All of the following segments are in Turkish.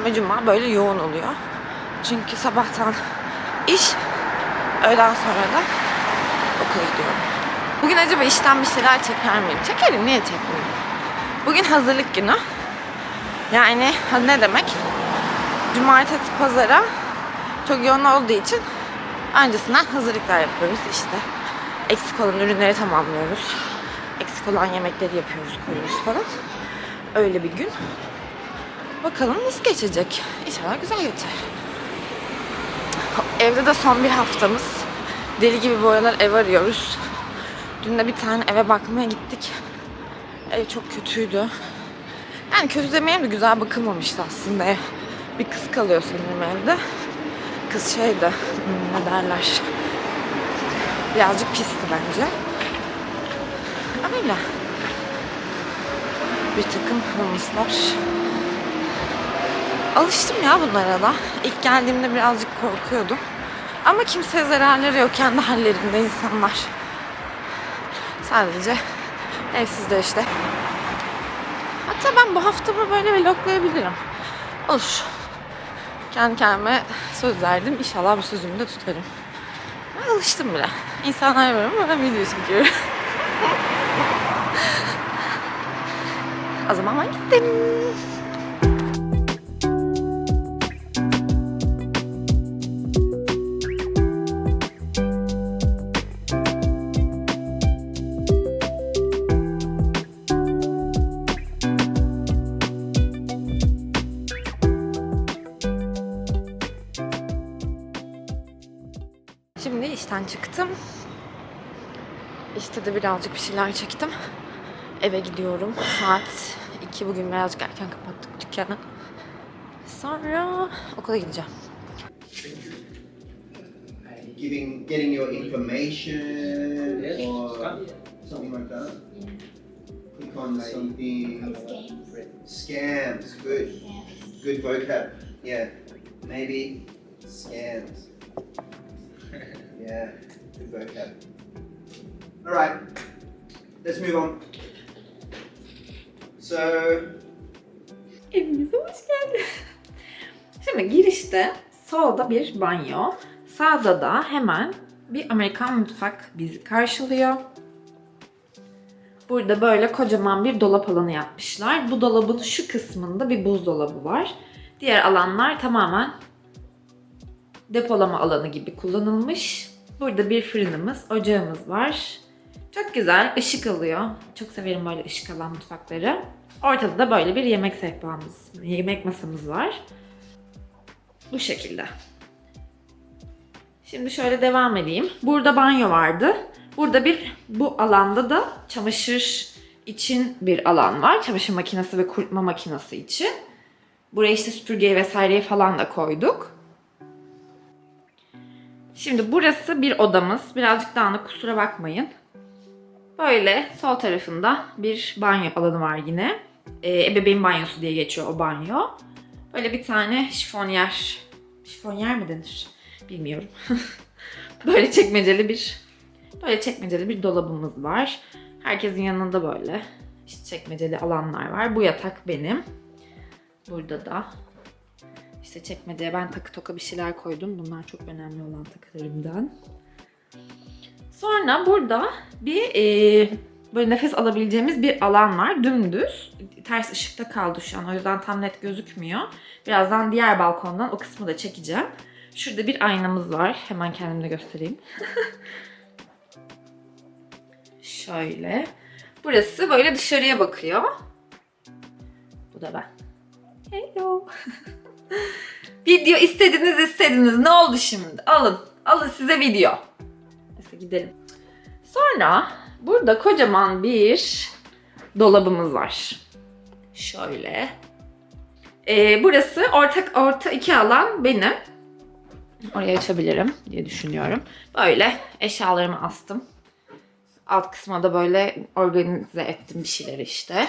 Perşembe, Cuma böyle yoğun oluyor. Çünkü sabahtan iş, öğleden sonra da okula gidiyorum. Bugün acaba işten bir şeyler çeker miyim? Çekerim, niye çekmeyeyim? Bugün hazırlık günü. Yani ne demek? Cumartesi, pazara çok yoğun olduğu için öncesinden hazırlıklar yapıyoruz işte. Eksik olan ürünleri tamamlıyoruz. Eksik olan yemekleri yapıyoruz, koyuyoruz falan. Öyle bir gün. Bakalım nasıl geçecek. İnşallah güzel geçer. Evde de son bir haftamız. Deli gibi bu aralar ev arıyoruz. Dün de bir tane eve bakmaya gittik. Ev çok kötüydü. Yani kötü demeyeyim de güzel bakılmamıştı aslında. Bir kız kalıyor sanırım evde. Kız şeydi, hmm, ne derler. Birazcık pisti bence. Öyle. Bir takım humuslar. Alıştım ya bunlara da. İlk geldiğimde birazcık korkuyordum. Ama kimseye zararları yok. Kendi hallerinde insanlar. Sadece evsizde işte. Hatta ben bu haftamı böyle vloglayabilirim. Olur. Kendi kendime söz verdim. İnşallah bu sözümü de tutarım. Ben alıştım bile. İnsanlar var ama ben video çekiyorum. o zaman ben gittim. Çıktım. İşte de birazcık bir şeyler çektim. Eve gidiyorum. Saat 2 bugün birazcık erken kapattık dükkanı. Sonra okula gideceğim. giving getting your information Yes. or something like that. Click on something. Scams. Good. Good vocab. Yeah. Maybe scams. yeah. Good vocab. All right. Let's move on. So Evimize hoş geldin. Şimdi girişte solda bir banyo, sağda da hemen bir Amerikan mutfak bizi karşılıyor. Burada böyle kocaman bir dolap alanı yapmışlar. Bu dolabın şu kısmında bir buzdolabı var. Diğer alanlar tamamen depolama alanı gibi kullanılmış. Burada bir fırınımız, ocağımız var. Çok güzel, ışık alıyor. Çok severim böyle ışık alan mutfakları. Ortada da böyle bir yemek sehpamız, yemek masamız var. Bu şekilde. Şimdi şöyle devam edeyim. Burada banyo vardı. Burada bir bu alanda da çamaşır için bir alan var. Çamaşır makinesi ve kurutma makinesi için. Buraya işte süpürgeyi vesaireyi falan da koyduk. Şimdi burası bir odamız. Birazcık dağınık kusura bakmayın. Böyle sol tarafında bir banyo alanı var yine. Ee, ebeveyn banyosu diye geçiyor o banyo. Böyle bir tane şifonyer. Şifonyer mi denir? Bilmiyorum. böyle çekmeceli bir böyle çekmeceli bir dolabımız var. Herkesin yanında böyle işte çekmeceli alanlar var. Bu yatak benim. Burada da işte çekmeceye ben takı toka bir şeyler koydum. Bunlar çok önemli olan takılarımdan. Sonra burada bir e, böyle nefes alabileceğimiz bir alan var. Dümdüz. Ters ışıkta kaldı şu an. O yüzden tam net gözükmüyor. Birazdan diğer balkondan o kısmı da çekeceğim. Şurada bir aynamız var. Hemen kendim de göstereyim. Şöyle. Burası böyle dışarıya bakıyor. Bu da ben. Hello. video istediniz istediniz. Ne oldu şimdi? Alın. Alın size video. Neyse gidelim. Sonra burada kocaman bir dolabımız var. Şöyle. Ee, burası ortak orta iki alan benim. Orayı açabilirim diye düşünüyorum. Böyle eşyalarımı astım. Alt kısma da böyle organize ettim bir şeyleri işte.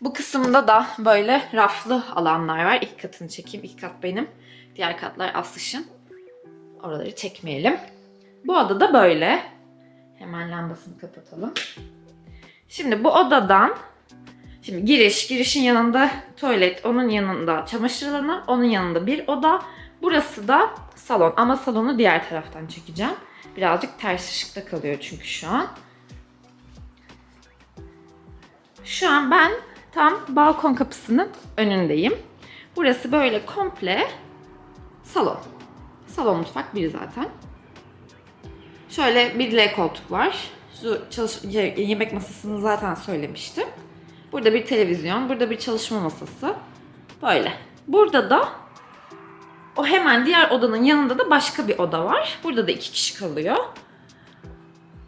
Bu kısımda da böyle raflı alanlar var. İlk katını çekeyim. İlk kat benim. Diğer katlar Aslış'ın. Oraları çekmeyelim. Bu oda da böyle. Hemen lambasını kapatalım. Şimdi bu odadan Şimdi giriş, girişin yanında tuvalet, onun yanında çamaşır alanı, onun yanında bir oda. Burası da salon ama salonu diğer taraftan çekeceğim. Birazcık ters ışıkta kalıyor çünkü şu an. Şu an ben tam balkon kapısının önündeyim. Burası böyle komple salon. Salon mutfak biri zaten. Şöyle bir L koltuk var. Şu çalış ye- yemek masasını zaten söylemiştim. Burada bir televizyon, burada bir çalışma masası. Böyle. Burada da o hemen diğer odanın yanında da başka bir oda var. Burada da iki kişi kalıyor.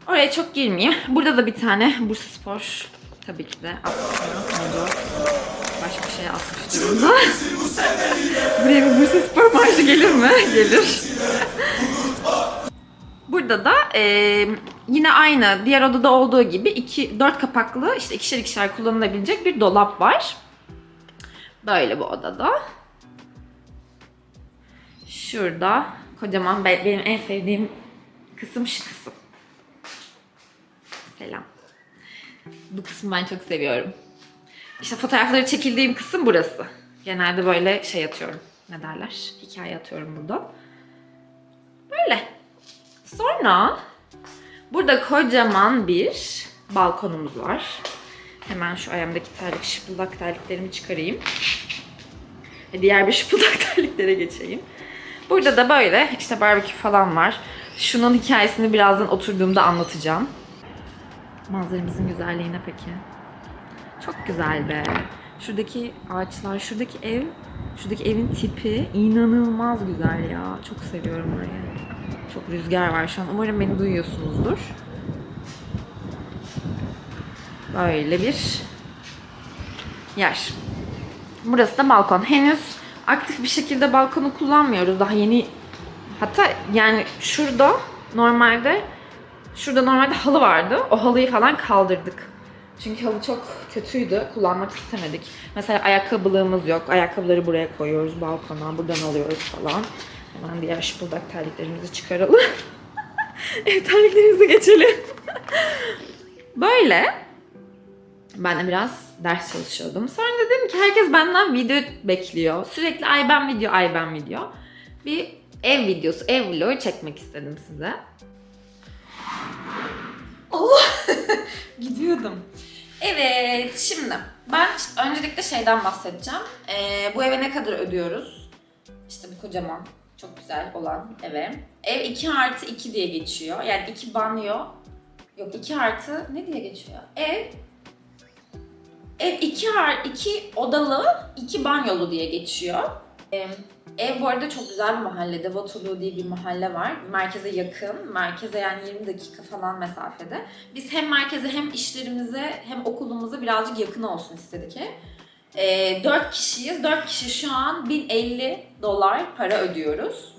Oraya çok girmeyeyim. Burada da bir tane Bursa Spor tabii ki de atmışım. Modu başka şeye atmış durumda. Buraya bir Bursa Spor marşı gelir mi? Gelir. Burada da e, yine aynı diğer odada olduğu gibi iki, dört kapaklı işte ikişer ikişer kullanılabilecek bir dolap var. Böyle bu odada. Şurada kocaman be- benim en sevdiğim kısım şu kısım. Selam. Bu kısmı ben çok seviyorum. İşte fotoğrafları çekildiğim kısım burası. Genelde böyle şey atıyorum. Ne derler? Hikaye atıyorum burada. Böyle. Sonra burada kocaman bir balkonumuz var. Hemen şu ayağımdaki terlik, şıpıldak terliklerimi çıkarayım. Ve diğer bir şıpıldak terliklere geçeyim. Burada da böyle işte barbekü falan var. Şunun hikayesini birazdan oturduğumda anlatacağım. Manzaramızın güzelliğine peki. Çok güzel be. Şuradaki ağaçlar, şuradaki ev, şuradaki evin tipi inanılmaz güzel ya. Çok seviyorum orayı. Çok rüzgar var şu an. Umarım beni duyuyorsunuzdur. Böyle bir yer. Burası da balkon. Henüz aktif bir şekilde balkonu kullanmıyoruz. Daha yeni hatta yani şurada normalde şurada normalde halı vardı. O halıyı falan kaldırdık. Çünkü halı çok kötüydü. Kullanmak istemedik. Mesela ayakkabılığımız yok. Ayakkabıları buraya koyuyoruz balkona. Buradan alıyoruz falan. Hemen diğer şıpıldak terliklerimizi çıkaralım. Ev terliklerimize geçelim. Böyle. Ben de biraz ders çalışıyordum. Sonra dedim ki herkes benden video bekliyor. Sürekli ay ben video, ay ben video. Bir ev videosu, ev vlogu çekmek istedim size. Allah! Gidiyordum. Evet, şimdi ben öncelikle şeyden bahsedeceğim. Ee, bu eve ne kadar ödüyoruz? İşte bu kocaman, çok güzel olan eve. Ev 2 artı 2 diye geçiyor. Yani 2 banyo. Yok 2 artı ne diye geçiyor? Ev Ev 2 artı 2 odalı, 2 banyolu diye geçiyor. Ev bu arada çok güzel bir mahallede. Waterloo diye bir mahalle var. Merkeze yakın. Merkeze yani 20 dakika falan mesafede. Biz hem merkeze hem işlerimize hem okulumuza birazcık yakın olsun istedik ev. Ee, 4 kişiyiz. 4 kişi şu an 1050 dolar para ödüyoruz.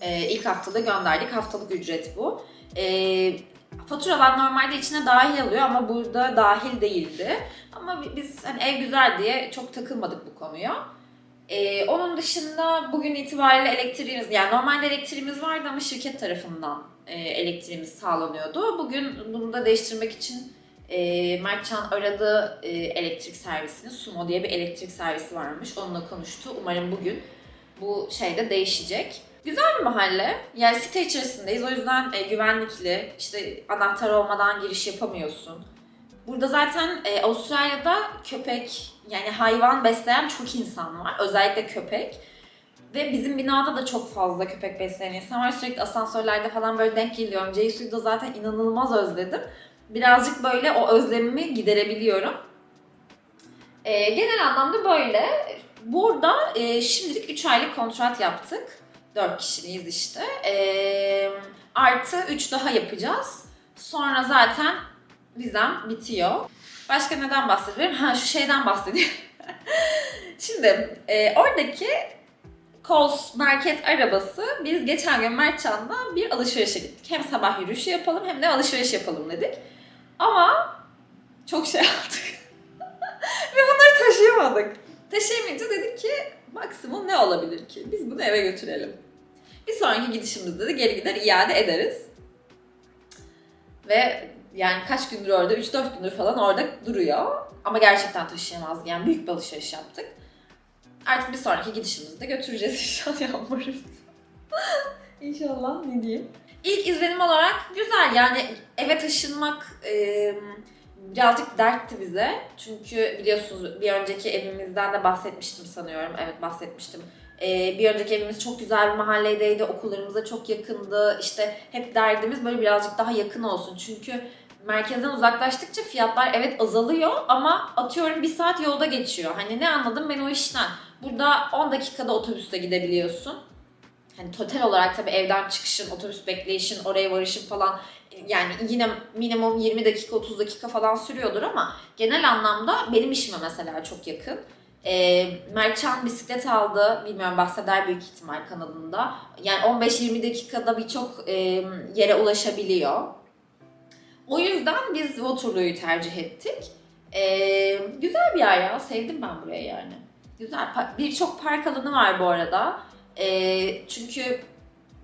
Ee, ilk haftada gönderdik. Haftalık ücret bu. Ee, faturalar normalde içine dahil oluyor ama burada dahil değildi. Ama bi- biz hani ev güzel diye çok takılmadık bu konuya. Ee, onun dışında bugün itibariyle elektriğimiz, yani normalde elektriğimiz vardı ama şirket tarafından e, elektriğimiz sağlanıyordu. Bugün bunu da değiştirmek için e, Mertcan aradı e, elektrik servisini. Sumo diye bir elektrik servisi varmış. Onunla konuştu. Umarım bugün bu şeyde değişecek. Güzel bir mahalle. Yani site içerisindeyiz. O yüzden e, güvenlikli. İşte anahtar olmadan giriş yapamıyorsun. Burada zaten e, Avustralya'da köpek yani hayvan besleyen çok insan var. Özellikle köpek. Ve bizim binada da çok fazla köpek besleyen insan var. Sürekli asansörlerde falan böyle denk geliyorum. Ceysu'yu da zaten inanılmaz özledim. Birazcık böyle o özlemimi giderebiliyorum. E, genel anlamda böyle. Burada e, şimdilik 3 aylık kontrat yaptık. 4 kişiliyiz işte. E, artı 3 daha yapacağız. Sonra zaten vizem bitiyor. Başka neden bahsediyorum? Ha şu şeyden bahsediyorum. Şimdi e, oradaki Coles market arabası biz geçen gün Mertcan'la bir alışverişe gittik. Hem sabah yürüyüşü yapalım hem de alışveriş yapalım dedik. Ama çok şey aldık. Ve bunları taşıyamadık. Taşıyamayınca dedik ki maksimum ne olabilir ki? Biz bunu eve götürelim. Bir sonraki gidişimizde de geri gider iade ederiz. Ve Yani kaç gündür orada? 3-4 gündür falan orada duruyor. Ama gerçekten taşıyamaz. Yani büyük bir alışveriş yaptık. Artık bir sonraki gidişimizde götüreceğiz inşallah Yağmur'u. İnşallah ne diyeyim. İlk izlenim olarak güzel yani eve taşınmak e, birazcık dertti bize. Çünkü biliyorsunuz bir önceki evimizden de bahsetmiştim sanıyorum. Evet bahsetmiştim. E, bir önceki evimiz çok güzel bir mahalledeydi. Okullarımıza çok yakındı. İşte hep derdimiz böyle birazcık daha yakın olsun. Çünkü merkezden uzaklaştıkça fiyatlar evet azalıyor ama atıyorum bir saat yolda geçiyor. Hani ne anladım ben o işten. Burada 10 dakikada otobüste gidebiliyorsun. Hani total olarak tabii evden çıkışın, otobüs bekleyişin, oraya varışın falan yani yine minimum 20 dakika 30 dakika falan sürüyordur ama genel anlamda benim işime mesela çok yakın. Ee, Mertcan bisiklet aldı. Bilmiyorum bahseder büyük ihtimal kanalında. Yani 15-20 dakikada birçok e, yere ulaşabiliyor. O yüzden biz Waterloo'yu tercih ettik. Ee, güzel bir yer ya. Sevdim ben burayı yani. Güzel. Birçok park alanı var bu arada. Ee, çünkü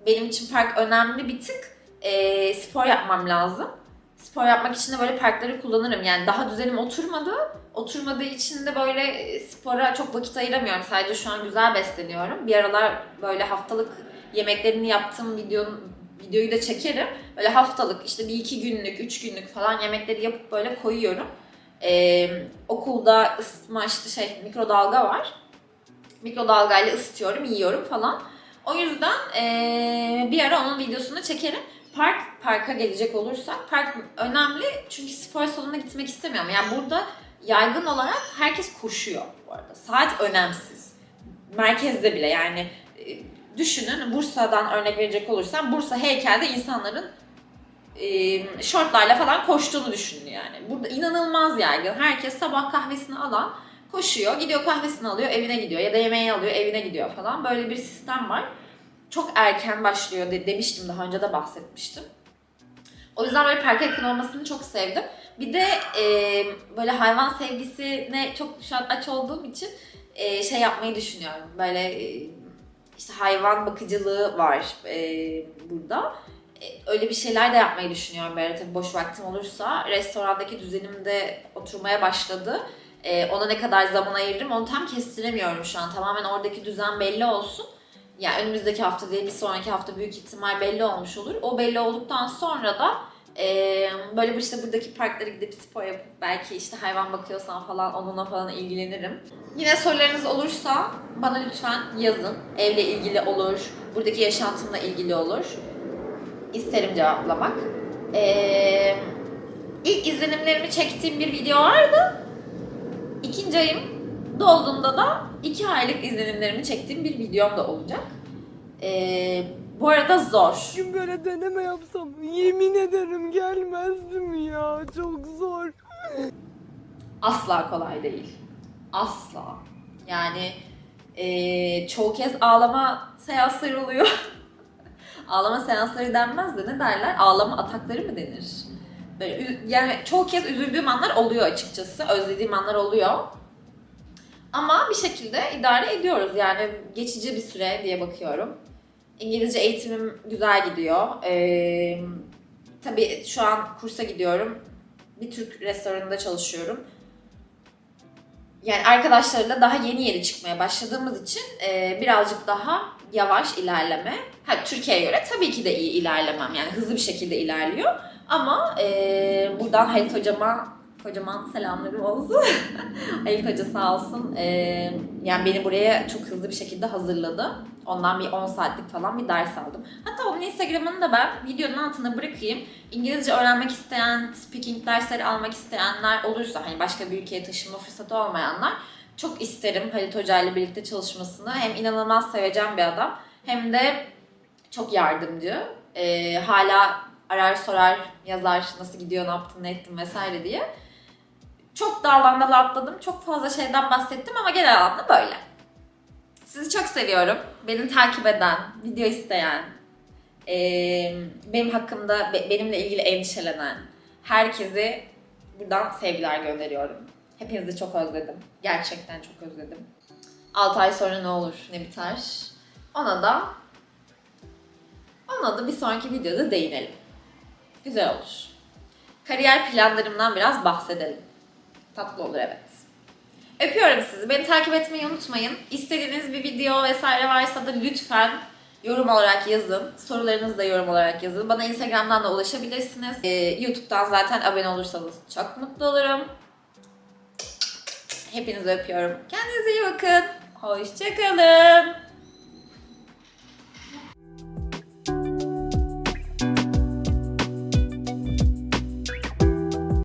benim için park önemli bir tık. Ee, spor yapmam lazım. Spor yapmak için de böyle parkları kullanırım. Yani daha düzenim oturmadı. Oturmadığı için de böyle e, spora çok vakit ayıramıyorum. Sadece şu an güzel besleniyorum. Bir aralar böyle haftalık yemeklerini yaptığım videonun, videoyu da çekerim. Böyle haftalık işte bir iki günlük, üç günlük falan yemekleri yapıp böyle koyuyorum. Ee, okulda ısıtma işte şey mikrodalga var. Mikrodalgayla ısıtıyorum, yiyorum falan. O yüzden ee, bir ara onun videosunu çekerim. Park, parka gelecek olursak park önemli çünkü spor salonuna gitmek istemiyorum. Yani burada yaygın olarak herkes koşuyor bu arada. Saat önemsiz. Merkezde bile yani düşünün Bursa'dan örnek verecek olursam Bursa heykelde insanların e, şortlarla falan koştuğunu düşünün yani. Burada inanılmaz yaygın. Herkes sabah kahvesini alan koşuyor, gidiyor kahvesini alıyor, evine gidiyor ya da yemeği alıyor, evine gidiyor falan. Böyle bir sistem var. Çok erken başlıyor de, demiştim daha önce de bahsetmiştim. O yüzden böyle parka yakın olmasını çok sevdim. Bir de e, böyle hayvan sevgisine çok şu an aç olduğum için e, şey yapmayı düşünüyorum. Böyle e, işte hayvan bakıcılığı var e, burada. E, öyle bir şeyler de yapmayı düşünüyorum böyle tabii boş vaktim olursa. Restorandaki düzenim de oturmaya başladı. E, ona ne kadar zaman ayırırım onu tam kestiremiyorum şu an. Tamamen oradaki düzen belli olsun. Yani önümüzdeki hafta değil bir sonraki hafta büyük ihtimal belli olmuş olur. O belli olduktan sonra da e, böyle işte buradaki parklara gidip spor yapıp belki işte hayvan bakıyorsan falan onunla falan ilgilenirim. Yine sorularınız olursa bana lütfen yazın. Evle ilgili olur, buradaki yaşantımla ilgili olur. İsterim cevaplamak. E, ilk izlenimlerimi çektiğim bir video vardı. İkinci ayım dolduğunda da iki aylık izlenimlerimi çektiğim bir videom da olacak. Ee, bu arada zor. Gün böyle deneme yapsam yemin ederim gelmezdim ya. Çok zor. Asla kolay değil. Asla. Yani ee, çoğu kez ağlama seansları oluyor. ağlama seansları denmez de ne derler? Ağlama atakları mı denir? Böyle, yani çoğu kez üzüldüğüm anlar oluyor açıkçası. Özlediğim anlar oluyor. Ama bir şekilde idare ediyoruz. Yani geçici bir süre diye bakıyorum. İngilizce eğitimim güzel gidiyor. Ee, tabii şu an kursa gidiyorum. Bir Türk restoranında çalışıyorum. Yani arkadaşlarıyla daha yeni yeni çıkmaya başladığımız için e, birazcık daha yavaş ilerleme. Ha, Türkiye'ye göre tabii ki de iyi ilerlemem. Yani hızlı bir şekilde ilerliyor. Ama e, buradan Halit hocama kocaman selamlarım olsun. Halit Hoca sağ olsun. e, yani beni buraya çok hızlı bir şekilde hazırladı. Ondan bir 10 saatlik falan bir ders aldım. Hatta onun Instagram'ını da ben videonun altına bırakayım. İngilizce öğrenmek isteyen, speaking dersleri almak isteyenler olursa, hani başka bir ülkeye taşınma fırsatı olmayanlar çok isterim Halit Hoca ile birlikte çalışmasını. Hem inanılmaz seveceğim bir adam hem de çok yardımcı. E, hala arar sorar, yazar nasıl gidiyor, ne yaptın, ne ettin vesaire diye. Çok daldan dala atladım. Çok fazla şeyden bahsettim ama genel anlamda böyle. Sizi çok seviyorum. Beni takip eden, video isteyen, benim hakkımda be- benimle ilgili endişelenen herkese buradan sevgiler gönderiyorum. Hepinizi çok özledim. Gerçekten çok özledim. 6 ay sonra ne olur, ne biter? Ona da ona da bir sonraki videoda değinelim. Güzel olur. kariyer planlarımdan biraz bahsedelim. Tatlı olur evet. Öpüyorum sizi. Beni takip etmeyi unutmayın. İstediğiniz bir video vesaire varsa da lütfen yorum olarak yazın. Sorularınızı da yorum olarak yazın. Bana Instagram'dan da ulaşabilirsiniz. Ee, YouTube'dan zaten abone olursanız çok mutlu olurum. Hepinizi öpüyorum. Kendinize iyi bakın. Hoşçakalın.